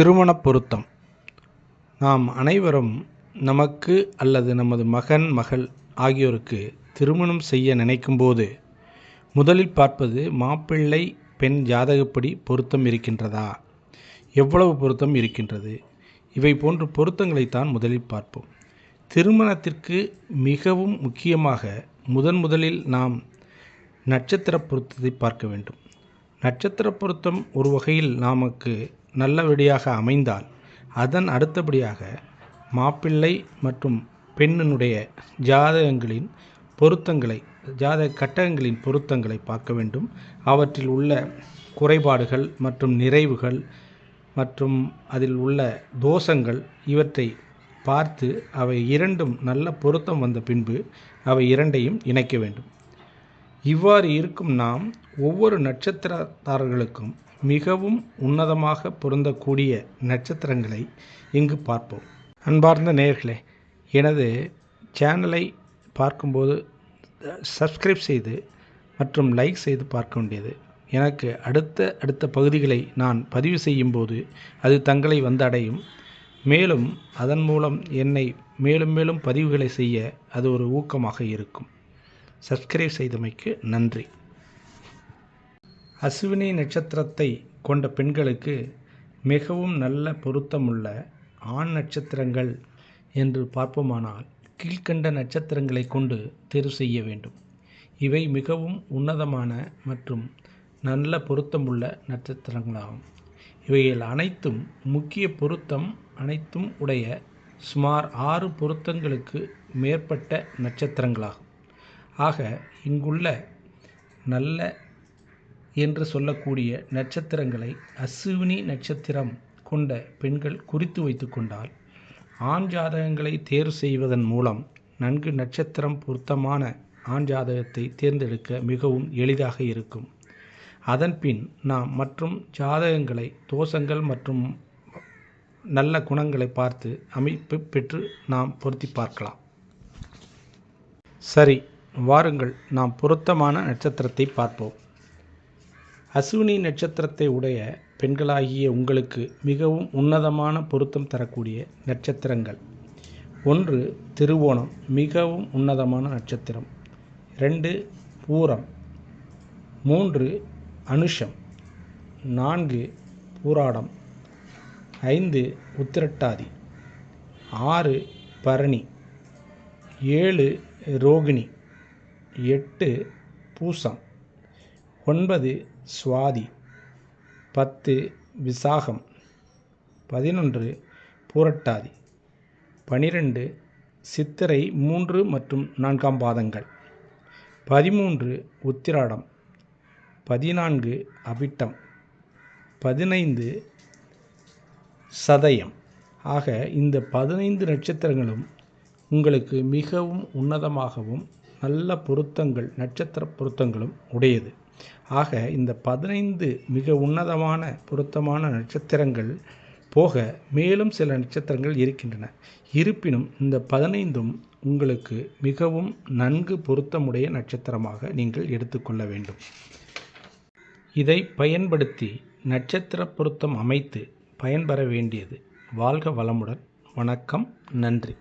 திருமண பொருத்தம். நாம் அனைவரும் நமக்கு அல்லது நமது மகன் மகள் ஆகியோருக்கு திருமணம் செய்ய நினைக்கும்போது முதலில் பார்ப்பது மாப்பிள்ளை பெண் ஜாதகப்படி பொருத்தம் இருக்கின்றதா? எவ்வளவு பொருத்தம் இருக்கின்றது? இவை போன்ற பொருத்தங்களைத்தான் முதலில் பார்ப்போம். திருமணத்திற்கு மிகவும் முக்கியமாக முதன் முதலில் நாம் நட்சத்திர பொருத்தத்தை பார்க்க வேண்டும். நட்சத்திர பொருத்தம் ஒரு வகையில் நமக்கு நல்லபடியாக அமைந்தால் அதன் அடுத்தபடியாக மாப்பிள்ளை மற்றும் பெண்ணினுடைய ஜாதகங்களின் பொருத்தங்களை ஜாதக கட்டகங்களின் பொருத்தங்களை பார்க்க வேண்டும். அவற்றில் உள்ள குறைபாடுகள் மற்றும் நிறைவுகள் மற்றும் அதில் உள்ள தோஷங்கள் இவற்றை பார்த்து அவை இரண்டும் நல்ல பொருத்தம் வந்த பின்பு அவை இரண்டையும் இணைக்க வேண்டும். இவ்வாறு இருக்கும் நாம் ஒவ்வொரு நட்சத்திரத்தாரர்களுக்கும் மிகவும் உன்னதமாக பொருந்தக்கூடிய நட்சத்திரங்களை இங்கு பார்ப்போம். அன்பார்ந்த நேயர்களே எனது சேனலை பார்க்கும்போது சப்ஸ்கிரைப் செய்து மற்றும் லைக் செய்து பார்க்க வேண்டியது. எனக்கு அடுத்த அடுத்த பகுதிகளை நான் பதிவு செய்யும்போது அது தங்களை வந்தடையும். மேலும் அதன் மூலம் என்னை மேலும் மேலும் பதிவுகளை செய்ய அது ஒரு ஊக்கமாக இருக்கும். சப்ஸ்கிரைப் செய்தமைக்கு நன்றி. அஸ்வினி நட்சத்திரத்தை கொண்ட பெண்களுக்கு மிகவும் நல்ல பொருத்தமுள்ள ஆண் நட்சத்திரங்கள் என்று பார்ப்போமானால் கீழ்கண்ட நட்சத்திரங்களை கொண்டு தேர்வு செய்ய வேண்டும். இவை மிகவும் உன்னதமான மற்றும் நல்ல பொருத்தமுள்ள நட்சத்திரங்களாகும். இவைகள் அனைத்தும் முக்கிய பொருத்தம் அனைத்தும் உடைய சுமார் ஆறு பொருத்தங்களுக்கு மேற்பட்ட நட்சத்திரங்களாகும். ஆக இங்குள்ள நல்ல என்று சொல்லக்கூடிய நட்சத்திரங்களை அஸ்வினி நட்சத்திரம் கொண்ட பெண்கள் குறித்து வைத்து கொண்டால் ஆண் ஜாதகங்களை தேர்வு செய்வதன் மூலம் நன்கு நட்சத்திரம் பொருத்தமான ஆண் ஜாதகத்தை தேர்ந்தெடுக்க மிகவும் எளிதாக இருக்கும். அதன்பின் நாம் மற்றும் ஜாதகங்களை தோஷங்கள் மற்றும் நல்ல குணங்களை பார்த்து அமைப்பு பெற்று நாம் பொருத்தி பார்க்கலாம். சரி வாருங்கள் நாம் பொருத்தமான நட்சத்திரத்தை பார்ப்போம். அஸ்வினி நட்சத்திரத்தை உடைய பெண்களாகிய உங்களுக்கு மிகவும் உன்னதமான பொருத்தம் தரக்கூடிய நட்சத்திரங்கள். ஒன்று திருவோணம் மிகவும் உன்னதமான நட்சத்திரம். ரெண்டு பூரம். மூன்று அனுஷம். நான்கு பூராடம். ஐந்து உத்திரட்டாதி. ஆறு பரணி. ஏழு ரோகிணி. எட்டு பூசம். ஒன்பது சுவாதி. பத்து விசாகம். பதினொன்று பூரட்டாதி. பனிரெண்டு சித்திரை மூன்று மற்றும் நான்காம் பாதங்கள். பதிமூன்று உத்திராடம். பதினான்கு அபிட்டம். பதினைந்து சதயம். ஆக இந்த பதினைந்து நட்சத்திரங்களும் உங்களுக்கு மிகவும் உன்னதமாகவும் நல்ல பொருத்தங்கள் நட்சத்திர பொருத்தங்களும் உடையது. ஆக இந்த பதினைந்து மிக உன்னதமான பொருத்தமான நட்சத்திரங்கள் போக மேலும் சில நட்சத்திரங்கள் இருக்கின்றன. இருப்பினும் இந்த பதினைந்தும் உங்களுக்கு மிகவும் நன்கு பொருத்தமுடைய நட்சத்திரமாக நீங்கள் எடுத்துக்கொள்ள வேண்டும். இதை பயன்படுத்தி நட்சத்திர பொருத்தம் அமைத்து பயன்பெற வேண்டியது. வாழ்க வளமுடன். வணக்கம். நன்றி.